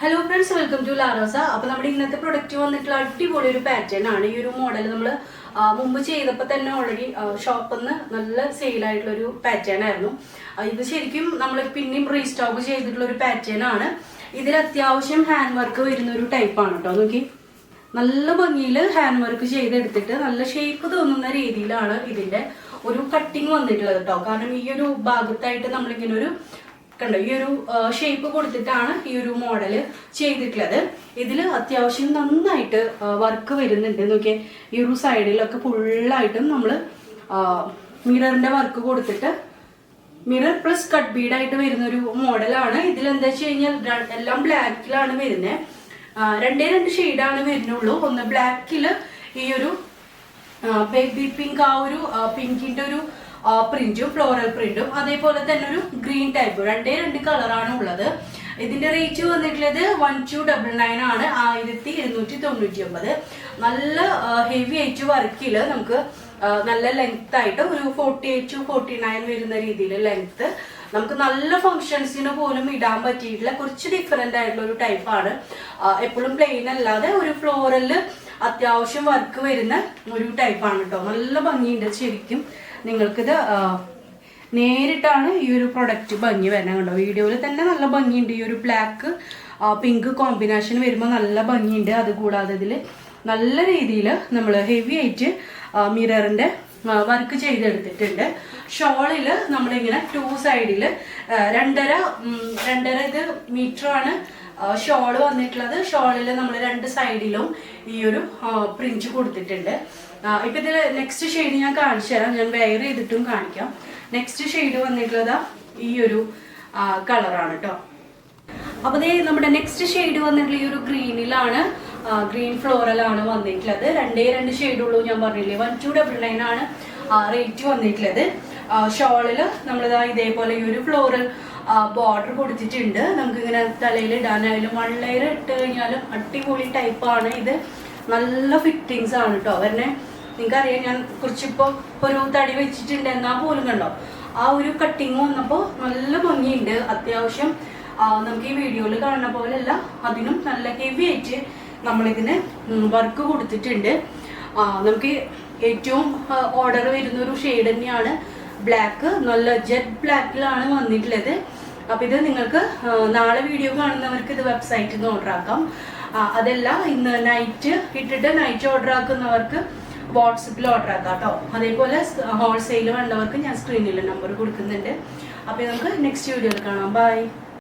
Hello friends welcome to Larosa അപ്പൊ നമ്മുടെ ഇന്നത്തെ പ്രൊഡക്റ്റ് വന്നിട്ടുള്ള അടിപൊളി ഒരു പാറ്റേൺ ആണ്. ഈ ഒരു മോഡൽ നമ്മൾ മുമ്പ് ചെയ്തപ്പോൾ തന്നെ ഓൾറെഡി ഷോപ്പിൽ നിന്ന് നല്ല സെയിലായിട്ടുള്ള ഒരു പാറ്റേൺ ആയിരുന്നു. ഇത് ശരിക്കും നമ്മൾ പിന്നെയും റീസ്റ്റോക്ക് ചെയ്തിട്ടുള്ള ഒരു പാറ്റേൺ ആണ്. ഇതിൽ അത്യാവശ്യം ഹാൻഡ് വർക്ക് വരുന്ന ഒരു ടൈപ്പ് ആണ് കേട്ടോ നോക്കി. നല്ല ഭംഗിയിൽ ഹാൻഡ് വർക്ക് ചെയ്തെടുത്തിട്ട് നല്ല ഷേപ്പ് തോന്നുന്ന രീതിയിലാണ് ഇതിന്റെ ഒരു കട്ടിങ് വന്നിട്ടുള്ളത് കേട്ടോ കാരണം ഈ ഒരു ഭാഗത്തായിട്ട് നമ്മളിങ്ങനെ ഒരു കണ്ടോ ഈ ഒരു ഷേപ്പ് കൊടുത്തിട്ടാണ് ഈ ഒരു മോഡൽ ചെയ്തിട്ടുള്ളത്. ഇതിൽ അത്യാവശ്യം നന്നായിട്ട് വർക്ക് വരുന്നുണ്ട്. നോക്കിയേ ഈ ഒരു സൈഡിലൊക്കെ ഫുള്ളായിട്ടും നമ്മൾ മിററിന്റെ വർക്ക് കൊടുത്തിട്ട് മിറർ പ്ലസ് കട്ട് ബീഡ് ആയിട്ട് വരുന്ന ഒരു മോഡലാണ് ഇതിൽ എന്താ വെച്ച് കഴിഞ്ഞാൽ എല്ലാം ബ്ലാക്കിലാണ് വരുന്നത് രണ്ടേ രണ്ട് ഷെയ്ഡാണ് വരുന്നുള്ളൂ. ഒന്ന് ബ്ലാക്കിൽ ഈ ഒരു ബേബി പിങ്ക് ആ ഒരു പിങ്കിന്റെ ഒരു പ്രിന്റും ഫ്ലോറൽ പ്രിന്റും അതേപോലെ തന്നെ ഒരു ഗ്രീൻ ടൈപ്പ് രണ്ടേ രണ്ട് കളറാണ് ഉള്ളത്. ഇതിന്റെ റേറ്റ് വന്നിട്ടുള്ളത് വൺ ടു ഡബിൾ നയൻ ആണ്. ആയിരത്തി ഇരുന്നൂറ്റി തൊണ്ണൂറ്റി ഒമ്പത് നല്ല ഹെവി ആയിട്ട് വർക്കിൽ നമുക്ക് നല്ല ലെങ്ത് ആയിട്ട് ഒരു forty eight to forty nine വരുന്ന രീതിയിൽ ലെങ്ത് നമുക്ക് നല്ല ഫങ്ഷൻസിന് പോലും ഇടാൻ പറ്റിയിട്ടുള്ള കുറച്ച് ഡിഫറെന്റ് ആയിട്ടുള്ള ഒരു ടൈപ്പാണ് എപ്പോഴും പ്ലെയിൻ അല്ലാതെ ഒരു ഫ്ലോറൽ അത്യാവശ്യം വർക്ക് വരുന്ന ഒരു ടൈപ്പാണ് കേട്ടോ നല്ല ഭംഗിയുണ്ട് ശരിക്കും. നിങ്ങൾക്കിത് നേരിട്ടാണ് ഈ ഒരു പ്രൊഡക്റ്റ് ഭംഗി വരണം കണ്ടോ? വീഡിയോയിൽ തന്നെ നല്ല ഭംഗിയുണ്ട്. ഈ ഒരു ബ്ലാക്ക് പിങ്ക് കോമ്പിനേഷൻ വരുമ്പോൾ നല്ല ഭംഗിയുണ്ട്. അതുകൂടാതെ ഇതിൽ നല്ല രീതിയിൽ നമ്മൾ ഹെവി ആയിട്ട് മിററിന്റെ വർക്ക് ചെയ്തെടുത്തിട്ടുണ്ട്. ഷോളിൽ നമ്മളിങ്ങനെ ടു സൈഡിൽ രണ്ടര രണ്ടര ഇത് മീറ്റർ ഷോൾ വന്നിട്ടുള്ളത്. ഷോളിൽ നമ്മൾ രണ്ട് സൈഡിലും ഈ ഒരു പ്രിന്റ് കൊടുത്തിട്ടുണ്ട്. ഇപ്പം ഇതിൽ നെക്സ്റ്റ് ഷെയ്ഡ് ഞാൻ കാണിച്ചു തരാം. ഞാൻ വെയർ ചെയ്തിട്ടും കാണിക്കാം. നെക്സ്റ്റ് ഷെയ്ഡ് വന്നിട്ടുള്ളത് ഈ ഒരു കളറാണ് കേട്ടോ അപ്പൊ ദേ നമ്മുടെ നെക്സ്റ്റ് ഷെയ്ഡ് വന്നിട്ടുള്ള ഈ ഒരു ഗ്രീനിലാണ് ഗ്രീൻ ഫ്ലോറലാണ് വന്നിട്ടുള്ളത്. രണ്ടേ രണ്ട് ഷെയ്ഡ് ഉള്ളൂ ഞാൻ പറഞ്ഞില്ലേ. വൺ ടു ഡബിൾ നയൻ ആണ് റേറ്റ് വന്നിട്ടുള്ളത്. ഷോളിൽ നമ്മളിതാ ഇതേപോലെ ഈ ഒരു ഫ്ലോറൽ ബോർഡർ കൊടുത്തിട്ടുണ്ട്. നമുക്ക് ഇങ്ങനെ തലയിൽ ഇടാനായാലും വൺ ലെയർ ഇട്ട് കഴിഞ്ഞാലും അടിപൊളി ടൈപ്പാണ് ഇത്. നല്ല ഫിറ്റിങ്സ് ആണ് കേട്ടോ നിങ്ങൾക്ക് നിങ്ങൾക്കറിയാം ഞാൻ കുറച്ചിപ്പോൾ ഒരു തടി വെച്ചിട്ടുണ്ട് എന്നാൽ പോലും കണ്ടോ? ആ ഒരു കട്ടിങ് വന്നപ്പോൾ നല്ല ഭംഗിയുണ്ട് അത്യാവശ്യം. നമുക്ക് ഈ വീഡിയോയിൽ കാണുന്ന പോലെയല്ല അതിനും നല്ല ഹെവി ആയിട്ട് നമ്മളിതിന് വർക്ക് കൊടുത്തിട്ടുണ്ട്. നമുക്ക് ഏറ്റവും ഓർഡർ വരുന്ന ഒരു ഷെയ്ഡ് തന്നെയാണ്. ബ്ലാക്ക് നല്ല ജെറ്റ് ബ്ലാക്കിലാണ് വന്നിട്ടുള്ളത്. അപ്പൊ ഇത് നിങ്ങൾക്ക് നാളെ വീഡിയോ കാണുന്നവർക്ക് ഇത് വെബ്സൈറ്റിൽ നിന്ന് ഓർഡർ ആക്കാം. അതെല്ലാം ഇന്ന് നൈറ്റ് ഇട്ടിട്ട് നൈറ്റ് ഓർഡർ ആക്കുന്നവർക്ക് വാട്സപ്പിൽ ഓർഡർ ആക്കാം കേട്ടോ അതേപോലെ ഹോൾസെയിൽ വേണ്ടവർക്ക് ഞാൻ സ്ക്രീനിൽ നമ്പർ കൊടുക്കുന്നുണ്ട്. അപ്പോൾ നമുക്ക് നെക്സ്റ്റ് വീഡിയോയിൽ കാണാം. ബൈ